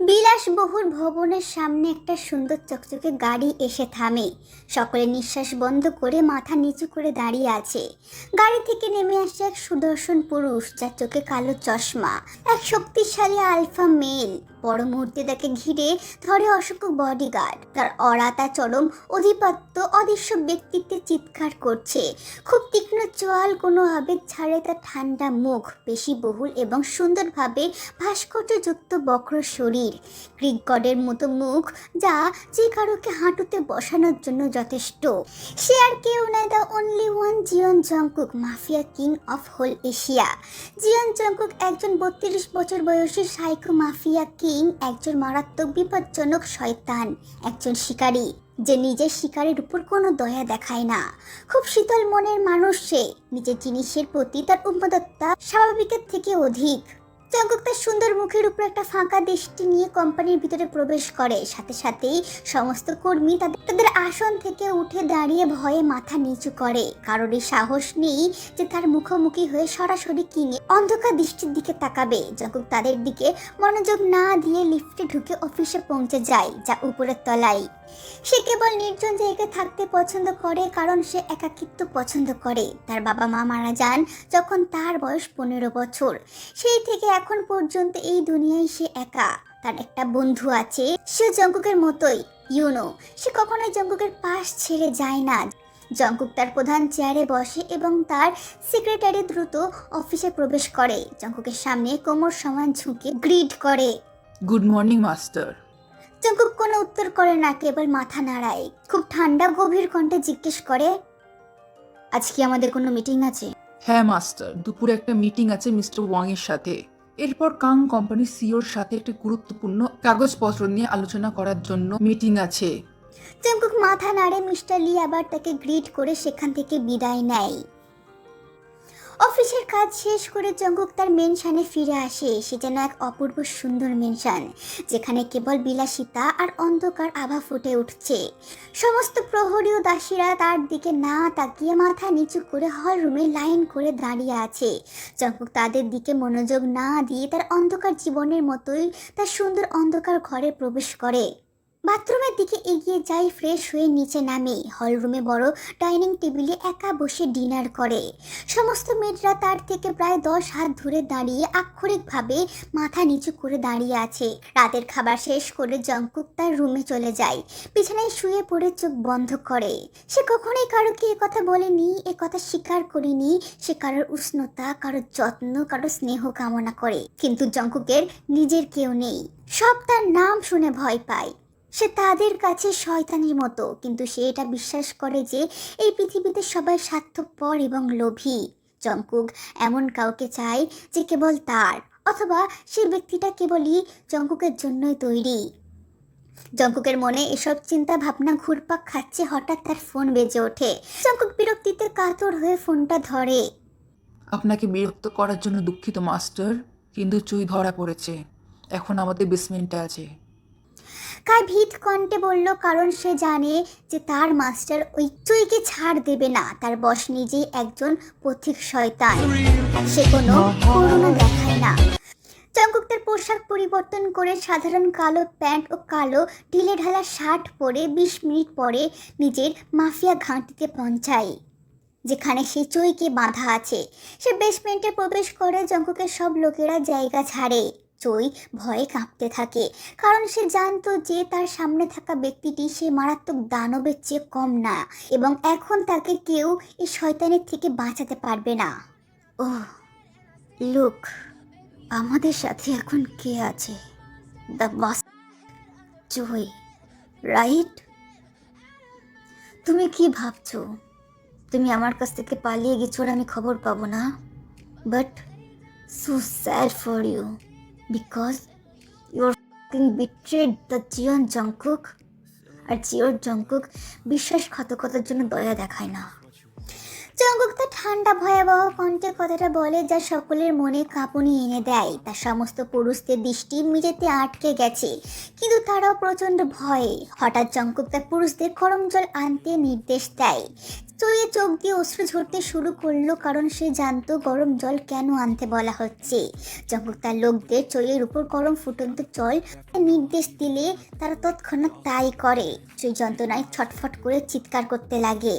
বিলাসবহুল ভবনের সামনে একটা সুন্দর চকচকে গাড়ি এসে থামে। সকলে নিঃশ্বাস বন্ধ করে মাথা নিচু করে দাঁড়িয়ে আছে। গাড়ি থেকে নেমে আসে এক সুদর্শন পুরুষ, যার চোখে কালো চশমা। এক শক্তিশালী আলফা মেল। বড় মুহূর্তে তাকে ঘিরে ধরে অসংখ্য বডিগার্ড তার অরাতা চরম অধিপত্য, অদৃশ্য ব্যক্তিত্বে চিৎকার করছে। খুব তীক্ষ্ণ চোয়াল, কোনো আবেগ ছাড়ে তার ঠান্ডা মুখ, বেশি বহুল এবং সুন্দরভাবে ভাস্কর্যযুক্ত বক্র শরীর। গ্রিক মতো মুখ, যা যে কারোকে হাঁটুতে বসানোর জন্য যথেষ্ট। সে আর কেউ নয় the only one Jeon Jungkook mafia king of whole Asia. Jeon Jungkook একজন বত্রিশ বছর বয়সী সাইকো মাফিয়া কিং একজন মারাত্মক বিপজ্জনক শয়তান, একজন শিকারী, যে নিজের শিকারের উপর কোনো দয়া দেখায় না। খুব শীতল মনের মানুষ সে, নিজের জিনিসের প্রতি তার উন্মদত্তা স্বাভাবিকের থেকে অধিক। জঙ্কুক তার সুন্দর মুখের উপর একটা ফাঁকা দৃষ্টি নিয়ে কোম্পানির ভিতরে প্রবেশ করে। সাথে সাথেই সমস্ত কর্মী তাদের তাদের আসন থেকে উঠে দাঁড়িয়ে ভয়ে মাথা নিচু করে। কারোরই সাহস নেই যে তার মুখোমুখি হয়ে সরাসরি কিনে অন্ধকার দৃষ্টির দিকে তাকাবে। জঙ্কুক তাদের দিকে মনোযোগ না দিয়ে লিফটে ঢুকে অফিসে পৌঁছে যায়, যা উপরের তলায়। সে কেবল নির্জন জায়গায় থাকতে পছন্দ করে, কারণ সে একাকিত্ব পছন্দ করে। তার বাবা মা মারা যান যখন তার বয়স পনেরো বছর। সেই থেকে এখন পর্যন্ত এই দুনিয়ায় সে একা। তার একটা বন্ধু আছে, সে জঙ্কুকের মতোই ইউনো সে কখনোই জঙ্কুকের পাশ ছেড়ে যায় না। জঙ্কুক তার প্রধান চেয়ারে বসে এবং তার সেক্রেটারি দ্রুত অফিসে প্রবেশ করে। জঙ্কুকের সামনে কোমর সমান ঝুঁকে গ্রিড করে। Good morning, master. জঙ্কুক কোনো উত্তর করে না কেবল মাথা নাড়ায়। খুব ঠান্ডা গভীর কণ্ঠে জিজ্ঞেস করে আজ কি আমাদের কোনো মিটিং আছে? হ্যাঁ মাস্টার দুপুরে একটা মিটিং আছে মিস্টার ওয়াং এর সাথে। এরপর কাং কোম্পানির সিওর সাথে একটি গুরুত্বপূর্ণ কাগজপত্র নিয়ে আলোচনা করার জন্য মিটিং আছে। জঙ্কুক মাথা নাড়ে মিস্টার লি আবার তাকে গ্রিট করে সেখান থেকে বিদায় নেয়। অফিসের কাজ শেষ করে জঙ্কুক তার মেনশানে ফিরে আসে। সে যেন এক অপূর্ব সুন্দর মেনশান যেখানে কেবল বিলাসিতা আর অন্ধকার আভা ফুটে উঠছে। সমস্ত প্রহরী ও দাসীরা তার দিকে না তাকিয়ে মাথা নিচু করে হল রুমে লাইন করে দাঁড়িয়ে আছে। জঙ্কুক তাদের দিকে মনোযোগ না দিয়ে তার অন্ধকার জীবনের মতোই তার সুন্দর অন্ধকার ঘরে প্রবেশ করে। বাথরুমের দিকে এগিয়ে যাই ফ্রেশ হয়ে নিচে নামে। হলরুমে বড় ডাইনিং টেবিলে একা বসে ডিনার করে। সমস্ত মেয়েরা তার থেকে প্রায় দশ হাত ধরে দাঁড়িয়ে আক্ষরিকভাবে মাথা নিচু করে দাঁড়িয়ে আছে। রাতের খাবার শেষ করে জঙ্কুক তার রুমে চলে যায়। বিছানায় শুয়ে পড়ে চোখ বন্ধ করে। সে কখনোই কারোকে এ কথা বলেনি, এ কথা স্বীকার করেনি। সে কারোর উষ্ণতা, কারোর যত্ন, কারোর স্নেহ কামনা করে। কিন্তু জঙ্কুকের নিজের কেউ নেই। সব তার নাম শুনে ভয় পায়। সে তাদের কাছে শয়তানির মতো, কিন্তু সে এটা বিশ্বাস করে যে এই পৃথিবীতে সবাই স্বার্থপর এবং লোভী। জঙ্কুক এমন কাউকে চায় যে কেবল তার, অথবা সেই ব্যক্তিটা কেবলই জঙ্কুকের জন্যই তৈরি। জঙ্কুকের মনে এসব চিন্তা ভাবনা ঘুরপাক খাচ্ছে হঠাৎ তার ফোন বেজে ওঠে। জঙ্কুক বিরক্তিতে কাতর হয়ে ফোনটা ধরে। আপনাকে বিরক্ত করার জন্য দুঃখিত, মাস্টার, কিন্তু চুই ধরা পড়েছে। এখন আমাদের বেসমেন্টে আছে। কায় ভীত কণ্ঠে বলল, কারণ সে জানে যে তার মাস্টার ওই চুইকে ছাড় দেবে না। তার বস নিজেই একজন পথিক শয়তান। সে কোনো করুণা দেখায় না। চঙ্কুক তার পোশাক পরিবর্তন করে সাধারণ কালো প্যান্ট ও কালো ঢিলে ঢালা শার্ট পরে বিশ মিনিট পরে নিজের মাফিয়া ঘাঁটিতে পৌঁছায়, যেখানে সে চইকে বাঁধা আছে। সে বেসমেন্টে প্রবেশ করে জঙ্কুকের সব লোকেরা জায়গা ছাড়ে। চই ভয়ে কাঁপতে থাকে। কারণ সে জানতো যে তার সামনে থাকা ব্যক্তিটি সে মারাত্মক দানবের চেয়ে কম না এবং এখন তাকে কেউ এই শয়তানের থেকে বাঁচাতে পারবে না। ও লোক, আমাদের সাথে এখন কে আছে? দ্য বাস জয় রাইট? তুমি কি ভাবছ? তুমি আমার কাছ থেকে পালিয়ে গেছো আর আমি খবর পাবো না? But so sad for you. Because your betrayed the Jeon Jungkook আর জিওর জঙ্কুক বিশ্বাসঘাতকতার জন্য দয়া দেখায় না। জঙ্কুক তার ঠান্ডা, ভয়াবহ কণ্ঠে কথাটা বলে যা সকলের মনে কাঁপুনি এনে দেয়। তার সমস্ত পুরুষদের দৃষ্টি মেঝেতে আটকে গেছে। কিন্তু তারাও প্রচণ্ড ভয়ে। হঠাৎ জঙ্কুক তার পুরুষদের গরম জল আনতে নির্দেশ দেয়। চয়ে চোখ দিয়ে অশ্রু ঝরতে শুরু করল কারণ সে জানতো গরম জল কেন আনতে বলা হচ্ছে। যখন তার লোকদের চইয়ের উপর গরম ফুটন্ত জল নির্দেশ দিলে তারা তৎক্ষণাৎ তাই করে। সেই যন্ত্রণায় ছটফট করে চিৎকার করতে লাগে।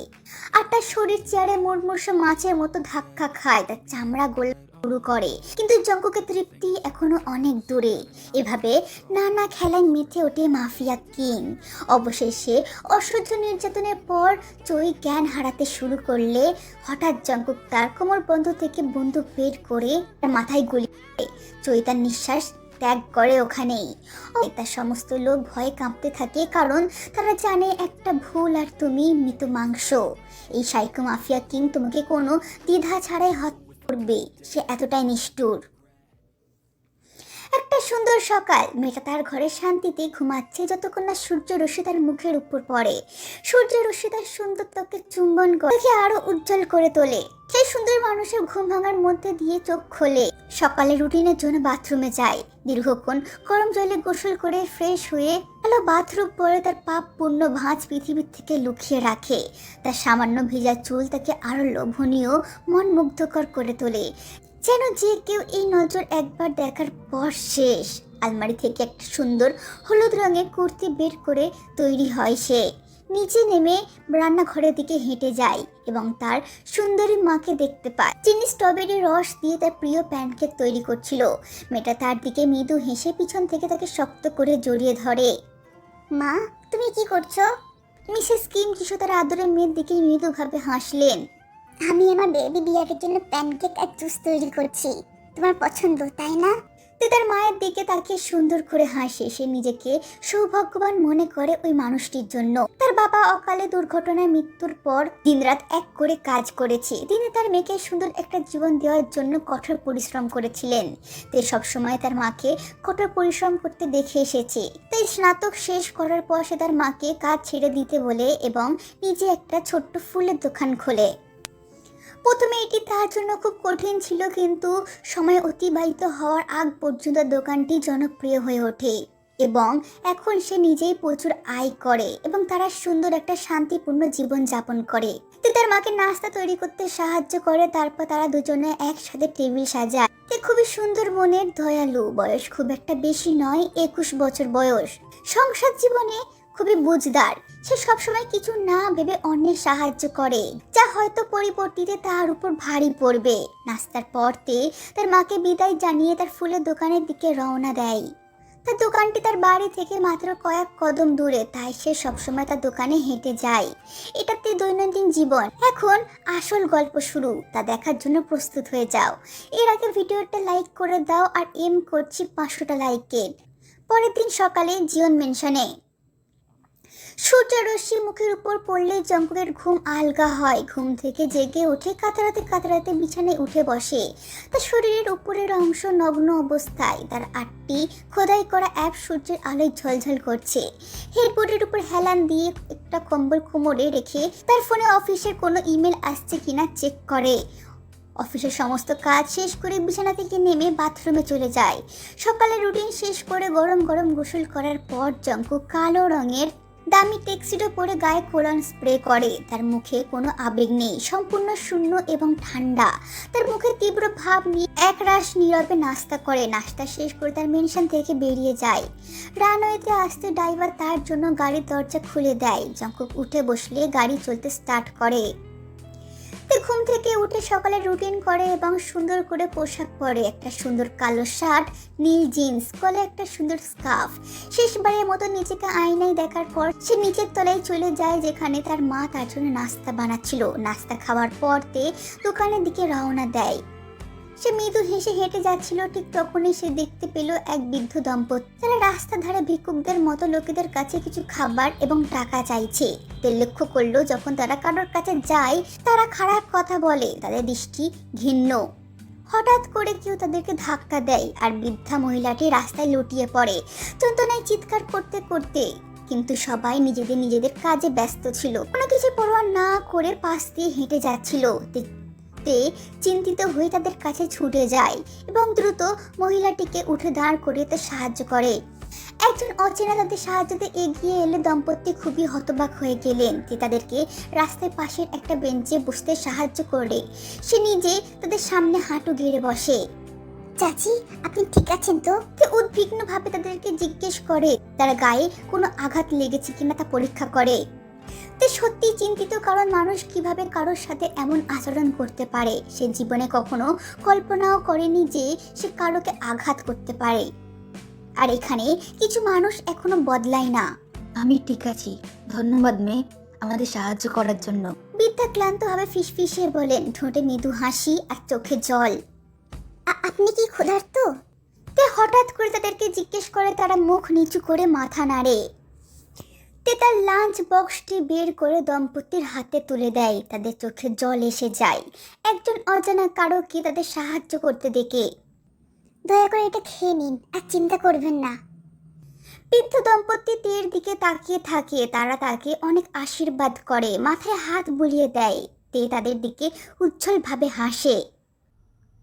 আর তার শরীর চেয়ারে মুড়মুড়সে মাছের মতো ধাক্কা খায়। তার চামড়া গোল শুরু করে। কিন্তু জঙ্কুকের তৃপ্তি এখনও অনেক দূরে। এভাবে নানা খেলায় মেতে ওঠে মাফিয়া কিং। অবশেষে অসহ্য নির্যাতনের পর চই জ্ঞান হারাতে শুরু করলে হঠাৎ জঙ্কুক তার কোমর বন্ধ থেকে বন্দুক বের করে তার মাথায় গুলি। চই তার নিঃশ্বাস ত্যাগ করে ওখানেই। তার সমস্ত লোক ভয়ে কাঁপতে থাকে কারণ তারা জানে একটা ভুল আর তুমি মৃত মাংস। এই সাইকো মাফিয়া কিং তোমাকে কোনো দ্বিধা ছাড়াই হত্যা করবে, সে এতটাই নিষ্ঠুর। একটা সুন্দর সকাল। মেয়েটা তার ঘরে শান্তিতে ঘুমাচ্ছে যতক্ষণ না সূর্য রশ্মি তার মুখের উপর পড়ে। সূর্য রশ্মি তার সুন্দর ত্বকে চুম্বন করে আরও উজ্জ্বল করে তোলে। সেই সুন্দর মানুষের ঘুম ভাঙার মধ্যে দিয়ে চোখ খোলে। সকালে রুটিনের জন্য বাথরুমে যায়। দীর্ঘক্ষণ গরম জলে গোসল করে ফ্রেশ হয়ে আলো বাথরুম পরে তার পাপ পূর্ণ ভাঁজ পৃথিবীর থেকে লুকিয়ে রাখে। তার সামান্য ভিজা চুল তাকে আরও লোভনীয় মন মুগ্ধকর করে তোলে। যেন যে কেউ এই নজর একবার দেখার পর শেষ। আলমারি থেকে একটা সুন্দর হলুদ রঙের কুর্তি বের করে তৈরি হয় সে। নিচে নেমে রান্নাঘরের দিকে হেঁটে যায় এবং তার সুন্দরী মাকে দেখতে পায়। যিনি স্ট্রবেরি রস দিয়ে তার প্রিয় প্যানকেক তৈরি করছিল। মেয়েটা তার দিকে মৃদু হেসে পিছন থেকে তাকে শক্ত করে জড়িয়ে ধরে। মা, তুমি কি করছ? মিসেস কিম কিছু তার আদরের মেয়ের দিকে মৃদুভাবে হাসলেন। আমি আমার বেবি বিয়ারের জন্য প্যানকেক আর জুস তৈরি করছি। তোমার পছন্দ, তাই না? তে তার মায়ের দিকে তাকিয়ে সুন্দর করে হাসে। সে নিজেকে সৌভাগ্যবান মনে করে ওই মানুষটির জন্য। তার বাবা অকালে দুর্ঘটনায় মৃত্যুর পর দিনরাত এক করে কাজ করেছে। তিনি তার মেয়েকে সুন্দর একটা জীবন দেওয়ার জন্য কঠোর পরিশ্রম করেছিলেন। তে সবসময় তার মাকে কঠোর পরিশ্রম করতে দেখে এসেছে। তাই স্নাতক শেষ করার পর সে তার মাকে কাজ ছেড়ে দিতে বলে এবং নিজে একটা ছোট্ট ফুলের দোকান খোলে। প্রথমে এটি তার জন্য খুব কঠিন ছিল, কিন্তু সময় অতিবাহিত হওয়ার আগ পর্যন্ত দোকানটি জনপ্রিয় হয়ে ওঠে এবং এখন সে নিজেই প্রচুর আয় করে এবং তারা সুন্দর একটা শান্তিপূর্ণ জীবন যাপন করে। তে তার মাকে নাস্তা তৈরি করতে সাহায্য করে, তারপর তারা দুজনে একসাথে টেবিল সাজায়। তে খুবই সুন্দর মনের দয়ালু, বয়স খুব একটা বেশি নয়, একুশ বছর বয়স। সংসার জীবনে খুবই বুঝদার। সে সবসময় কিছু না ভেবে অন্যের সাহায্য করে। যা হয়তো পরিবর্তিতে তার উপর ভারী পড়বে। নাস্তার পরতে তার মাকে বিদায় জানিয়ে তার ফুলের দোকানের দিকে রওনা দেয়। তার দোকানটি তার বাড়ি থেকে মাত্র কয়েক কদম দূরে, তাই সে সবসময় তার দোকানে হেঁটে যায়। এটাতে দৈনন্দিন জীবন। এখন আসল গল্প শুরু, তা দেখার জন্য প্রস্তুত হয়ে যাও। এর আগে ভিডিওটা লাইক করে দাও আর এম করছি পাঁচশোটা লাইকের। পরের দিন সকালে জিওন মেনশনে। সূর্য রশ্মি মুখের উপর পড়লে জঙ্কুকের ঘুম আলগা হয়। ঘুম থেকে জেগে ওঠে কাতারাতে কাতারাতে বিছানায় উঠে বসে। তার শরীরের উপরের অংশ নগ্ন অবস্থায়। তার আটটি খোদাই করা অ্যাপ সূর্যের আলোয় ঝলঝল করছে। হেডবোর্ডের উপর হেলান দিয়ে একটা কম্বল কোমরে রেখে তার ফোনে অফিসের কোনো ইমেল আসছে কিনা চেক করে। অফিসের সমস্ত কাজ শেষ করে বিছানা থেকে নেমে বাথরুমে চলে যায়। সকালে রুটিন শেষ করে গরম গরম গোসল করার পর জঙ্কু কালো রঙের দামি টেক্সিডো পরে গায়ে কোলান স্প্রে করে। তার মুখে কোনো আবেগ নেই, সম্পূর্ণ শূন্য এবং ঠান্ডা। তার মুখে তীব্র ভাব নিয়ে এক রাশ নীরবে নাস্তা করে। নাস্তা শেষ করে তার মেনশন থেকে বেরিয়ে যায়। রানওয়েতে আসতে ড্রাইভার তার জন্য গাড়ির দরজা খুলে দেয়। জঙ্কুক উঠে বসলে গাড়ি চলতে স্টার্ট করে। ঘুম থেকে উঠে সকালে রুটিন করে এবং সুন্দর করে পোশাক পরে। একটা সুন্দর কালো শার্ট, নীল জিন্স কলে একটা সুন্দর স্কার্ফ শেষবারের মতো নিজেকে আয়নায় দেখার পর সে নিচের তলায় চলে যায় যেখানে তার মা তার জন্য নাস্তা বানাচ্ছিল। নাস্তা খাওয়ার পরতে দোকানের দিকে রওনা দেয়। সে মৃদু হেসে হেঁটে যাচ্ছিল, ঠিক তখনই সে দেখতে পেল এক বৃদ্ধ দম্পতি। তারা রাস্তা ধারে ভিক্ষুকদের মতো লোকেদের কাছে কিছু খাবার এবং টাকা চাইছে। লক্ষ্য করল, যখন তারা কারোর কাছে যায়, তারা খারাপ কথা বলে, তাদের দৃষ্টি ঘিন্ন হঠাৎ করে কেউ তাদেরকে ধাক্কা দেয় আর বৃদ্ধা মহিলাটি রাস্তায় লুটিয়ে পড়ে যন্ত্রণায় চিৎকার করতে করতে। কিন্তু সবাই নিজেদের নিজেদের কাজে ব্যস্ত ছিল। কোনো কিছু পরোয়া না করে পাশ দিয়ে হেঁটে যাচ্ছিল। তে- তে চিন্তিত হয়ে তাদের কাছে ছুটে যায় এবং দ্রুত মহিলাটিকে উঠে দাঁড় করিয়ে সাহায্য করে। একজন অচেনা তাদের সাহায্যতে এগিয়ে এলে দম্পতি খুবই হতবাক হয়ে গেলেন। যে তাদেরকে রাস্তার পাশের একটা বেঞ্চে বসতে সাহায্য করে সে নিজে তাদের সামনে হাঁটু গেড়ে বসে। চাচি, আপনি ঠিক আছেন তো? কে উদ্বিগ্ন ভাবে তাদেরকে জিজ্ঞেস করে। তার গায়ে কোনো আঘাত লেগেছে কিনা তা পরীক্ষা করে। তে সত্যি চিন্তিত কারণ মানুষ কীভাবে কারোর সাথে এমন আচরণ করতে পারে? সে জীবনে কখনো কল্পনাও করেনি যে সে কারোকে আঘাত করতে পারে। আর এখানে কিছু মানুষ এখনও বদলায় না। আমি ঠিক আছি। ধন্যবাদ মেয়ে আমাদের সাহায্য করার জন্য। বিদ্যা ক্লান্তভাবে ফিসফিসিয়ে বলেন ঠোঁটে মৃদু হাসি আর চোখে জল। আপনি কি ক্ষুধার্ত? তে হঠাৎ করে তাদেরকে জিজ্ঞেস করে তারা মুখ নিচু করে মাথা নাড়ে। তে তার লাঞ্চ বক্সটি বের করে দম্পতির হাতে তুলে দেয়। তাদের চোখে জল এসে যায়। একজন অজানা কারোকে তাদের সাহায্য করতে দেখে। দয়া করে এটা খেয়ে নিন আর চিন্তা করবেন না। বৃদ্ধ দম্পতি তীর দিকে তাকিয়ে থাকে। তারা তাকে অনেক আশীর্বাদ করে মাথায় হাত বুলিয়ে দেয়। তে তাদের দিকে উজ্জ্বলভাবে হাসে।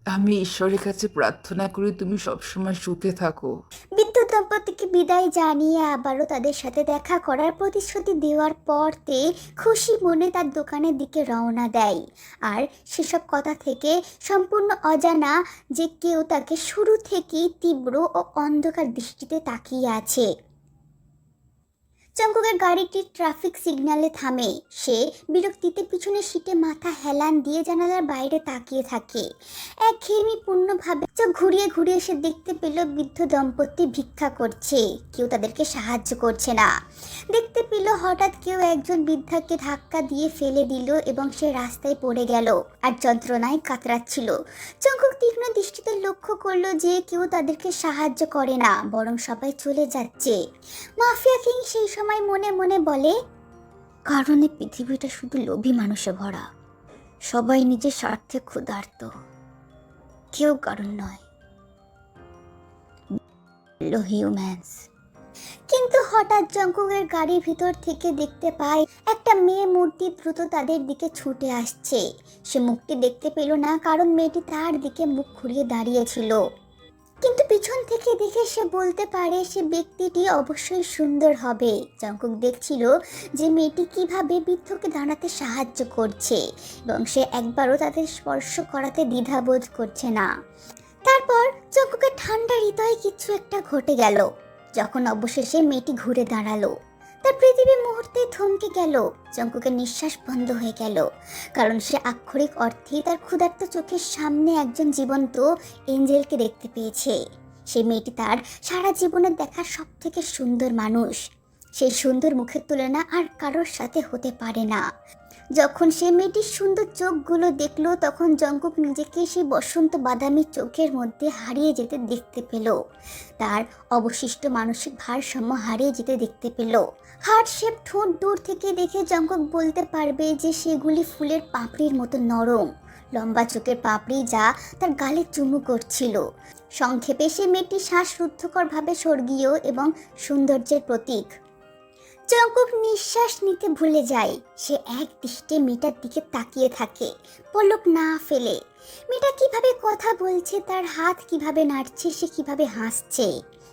আমি ঈশ্বরের কাছে প্রার্থনা করি তুমি সবসময় সুখে থাকো। বৃদ্ধ দম্পতিকে বিদায় জানিয়ে আবারও তাদের সাথে দেখা করার প্রতিশ্রুতি দেওয়ার পরতে খুশি মনে তার দোকানের দিকে রওনা দেয়। আর সেসব কথা থেকে সম্পূর্ণ অজানা যে কেউ তাকে শুরু থেকেই তীব্র ও অন্ধকার দৃষ্টিতে তাকিয়ে আছে। চঙ্কুকের গাড়িটি ট্রাফিক সিগন্যালে থামে। সে বিরক্তিতে পিছনের সিটে মাথা হেলান দিয়ে জানালার বাইরে তাকিয়ে থাকে। এক ঘেয়েমিপূর্ণভাবে চোখ ঘুরিয়ে ঘুরিয়ে সে দেখতে পেল বৃদ্ধ দম্পতি ভিক্ষা করছে। কেউ তাদেরকে সাহায্য করছে না। দেখতে পেল হঠাৎ কেউ একজন বৃদ্ধাকে ধাক্কা দিয়ে ফেলে দিল এবং সে রাস্তায় পড়ে গেল আর যন্ত্রণায় কাতরাচ্ছিল। চঙ্কুক তীক্ষ্ণ দৃষ্টিতে লক্ষ্য করল যে কেউ তাদেরকে সাহায্য করে না, বরং সবাই চলে যাচ্ছে। মাফিয়া কিং সেই সময় মনে মনে বলে, কারণে পৃথিবীটা শুধু লোভী মানুষে ভরা। সবাই নিজের স্বার্থে ক্ষুধার্ত। কেউ কারণ নয়। হিউম্যানস কিন্তু হঠাৎ জঙ্কুকের গাড়ির ভিতর থেকে দেখতে পায় একটা মেয়ে মূর্তি দ্রুত তাদের দিকে ছুটে আসছে। সে মুখটি দেখতে পেল না, কারণ মেয়েটি তার দিকে মুখ ঘুরিয়ে দাঁড়িয়েছিল। কিন্তু পিছন থেকে দেখে সে বলতে পারে সে ব্যক্তিটি অবশ্যই সুন্দর হবে। জঙ্কুক দেখছিল যে মেয়েটি কীভাবে বৃদ্ধকে দাঁড়াতে সাহায্য করছে এবং সে একবারও তাদের স্পর্শ করাতে দ্বিধাবোধ করছে না। তারপর জঙ্কুকের ঠান্ডা হৃদয়ে কিছু একটা ঘটে গেল। যখন অবশেষে মেয়েটি ঘুরে দাঁড়াল। তার পৃথিবী মুহূর্তে থমকে গেল জঙ্কুকের নিঃশ্বাস বন্ধ হয়ে গেল। কারণ সে আক্ষরিক অর্থে তার ক্ষুধার্ত চোখের সামনে একজন জীবন্ত এঞ্জেলকে দেখতে পেয়েছে। সে মেয়েটি তার সারা জীবনে দেখা সব থেকে সুন্দর মানুষ। সেই সুন্দর মুখের তুলনা আর কারোর সাথে হতে পারে না। যখন সে মেয়েটির সুন্দর চোখগুলো দেখল, তখন জঙ্কুক নিজেকে সেই বসন্ত বাদামি চোখের মধ্যে হারিয়ে যেতে দেখতে পেল। তার অবশিষ্ট মানসিক ভারসাম্য হারিয়ে যেতে দেখতে পেল। হার্ট শেপ ঠোঁট দূর থেকে দেখে জঙ্কক বলতে পারবে যে সেগুলি ফুলের পাপড়ির মতো নরম। লম্বা চোখের পাপড়ি যা তার গালে চুমু করছিল। সংক্ষেপে সে মেয়েটি শ্বাসরুদ্ধকরভাবে স্বর্গীয় এবং সৌন্দর্যের প্রতীক। জঙ্কুক নিঃশ্বাস নিতে ভুলে যায়। সে এক দৃষ্টে মেয়েটার দিকে তাকিয়ে থাকে। পলক না ফেলে। মেয়েটা কীভাবে কথা বলছে, তার হাত কীভাবে নাড়ছে, সে কীভাবে হাসছে?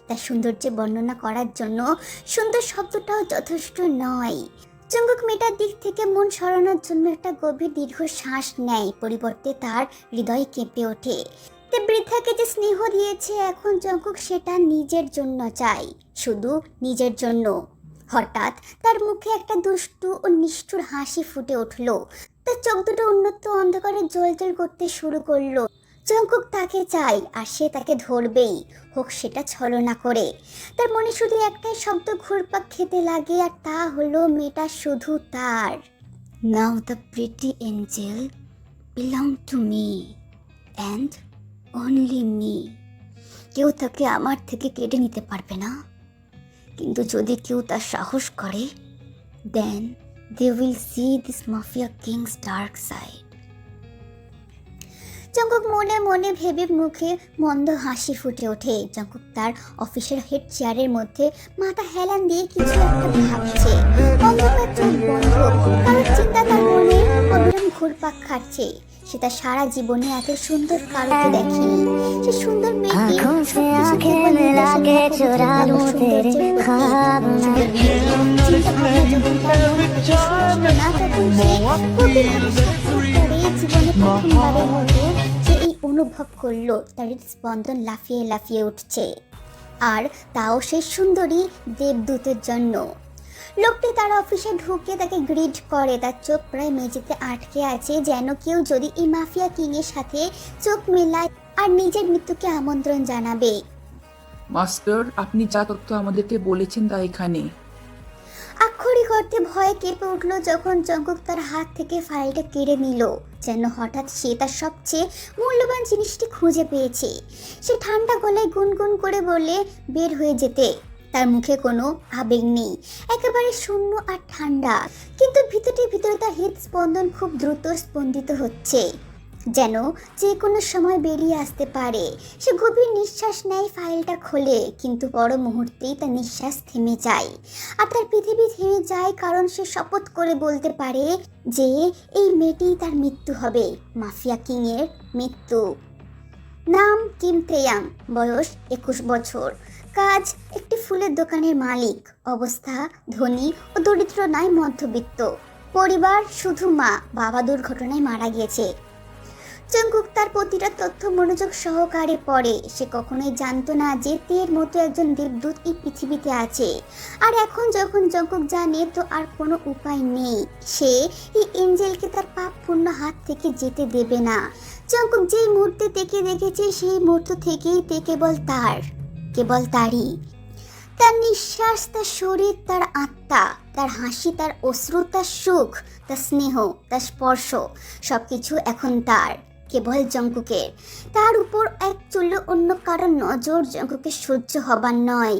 তার সৌন্দর্য বর্ণনা করার জন্য সুন্দর শব্দটাও যথেষ্ট নয়। চুম্বক মেয়েটার দিক থেকে মন সরানোর জন্য একটা গভীর দীর্ঘ শ্বাস নেয়, পরিবর্তে তার হৃদয় কেঁপে ওঠে। তে বৃদ্ধাকে যে স্নেহ দিয়েছে, এখন জঙ্কুক সেটা নিজের জন্য চাই শুধু নিজের জন্য। হঠাৎ তার মুখে একটা দুষ্টু ও নিষ্ঠুর হাসি ফুটে উঠল। তার চোখ দুটো উন্নত অন্ধকারে জ্বলজ্বল করতে শুরু করল। জঙ্কুক তাকে চাই আর সে তাকে ধরবেই, হোক সেটা ছলনা করে। তার মনে শুধু একটাই শব্দ ঘুরপাক খেতে লাগে আর তা হলো মেয়েটা শুধু তার। Now the pretty angel belong to me and only me কেউ তাকে আমার থেকে কেটে নিতে পারবে না? কিন্তু যদি কেউ তার সাহস করে then they will see this mafia king's dark side Jungkook মনে মনে ভেবে মুখে মন্দ হাসি ফুটে ওঠে। জঙ্কুক তার অফিসের হেড চেয়ারের মধ্যে মাথা হেলান দিয়ে কিছু একটা ভাবছে। অন্ধকার চোখ বন্ধ কারোর চিন্তা তার মনে অবিরাম ঘুরপাক খাচ্ছে। সে তার সারা জীবনে এত সুন্দর কারোকে দেখেনি। সে সুন্দর সে এই অনুভব করল তার স্পন্দন লাফিয়ে লাফিয়ে উঠছে। আর তাও সেই সুন্দরী দেবদূতের জন্য। লোকটি তার অফিসে ঢুকে তাকে গ্রিড করে। তার চোখ প্রায় মেঝেতে আটকে আছে যেন কেউ যদি এই মাফিয়া কিংয়ের সাথে চোখ মেলায় আর নিজের মৃত্যুকে আমন্ত্রণ জানাবে। মাস্টার আপনি যা তথ্য আমাদেরকে বলেছেন তা এখানে। আক্ষরিক অর্থে ভয়ে কেঁপে উঠল যখন জঙ্কুক তার হাত থেকে ফাইলটা কেড়ে নিল যেন হঠাৎ সে তার সবচেয়ে মূল্যবান জিনিসটি খুঁজে পেয়েছে। সে ঠান্ডা গলায় গুনগুন করে বলে বের হয়ে যেতে। তার মুখে কোনো আবেগ নেই, একেবারে শূন্য আর ঠান্ডা। কিন্তু ভিতরে ভিতরে তার হৃদস্পন্দন খুব দ্রুত স্পন্দিত হচ্ছে, যেন যে কোনো সময় বেরিয়ে আসতে পারে। সে গভীর নিঃশ্বাস নেয় ফাইলটা খোলে, কিন্তু বড় মুহূর্তেই তার নিঃশ্বাস থেমে যায়। আর তার পৃথিবী থেমে যায় কারণ সে শপথ করে বলতে পারে যে এই মেয়েটি তার মৃত্যু হবে, মাফিয়া কিংয়ের মৃত্যু। নাম কিম তেয়াং বয়স একুশ বছর। কাজ একটি ফুলের দোকানের মালিক। অবস্থা ধনী ও দরিদ্র নয় মধ্যবিত্ত। পরিবার শুধু মা, বাবা দুর্ঘটনায় মারা গিয়েছে। জঙ্কুক তার প্রতিটা তথ্য মনোযোগ সহকারে পড়ে। সে কখনোই জানতো না যে তের মতো একজন দেবদূত এই পৃথিবীতে আছে। আর এখন যখন জঙ্কুক জানে, তো আর কোনো উপায় নেই। সে এই এঞ্জেলকে তার পাপ পূর্ণ হাত থেকে যেতে দেবে না। জঙ্কুক যেই মুহূর্তে তেকে দেখেছে, সেই মুহূর্ত থেকেই তে কেবল তার। কেবল তারই। তার নিঃশ্বাস, তার শরীর, তার আত্মা, তার হাসি, তার অশ্রু, তার সুখ, তার স্নেহ, তার স্পর্শ সব কিছু এখন তার, কেবল জঙ্কুকের। তার উপর এক চলল অন্য কারণ নজর জঙ্কুকে সহ্য হবার নয়।